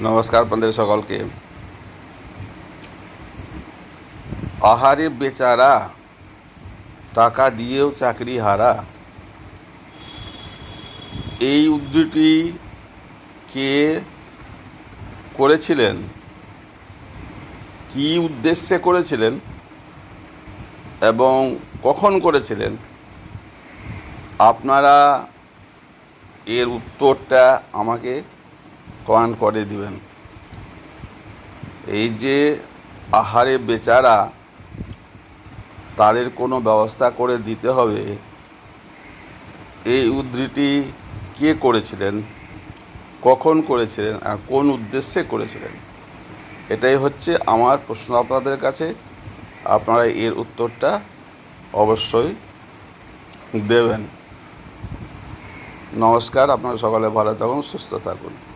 নমস্কার আপনাদের সকলকে। আহারে বেচারা, টাকা দিয়েও চাকরি হারা। এই উদ্ধৃতি কে করেছিলেন? কি উদ্দেশ্যে করেছিলেন? এবং কখন করেছিলেন? আপনারা এর উত্তরটা আমাকে কমেন্ট করে দিবেন। এই যে আহারে বেচারা তাদের কোনো ব্যবস্থা করে দিতে হবে, এই উদ্ধৃতি কে করেছিলেন? কখন করেছিলেন? আর কোন উদ্দেশ্যে করেছিলেন? এটাই হচ্ছে আমার প্রশ্ন আপনাদের কাছে। আপনারা এর উত্তরটা অবশ্যই দেবেন। নমস্কার, আপনারা সকালে ভালো থাকুন, সুস্থ থাকুন।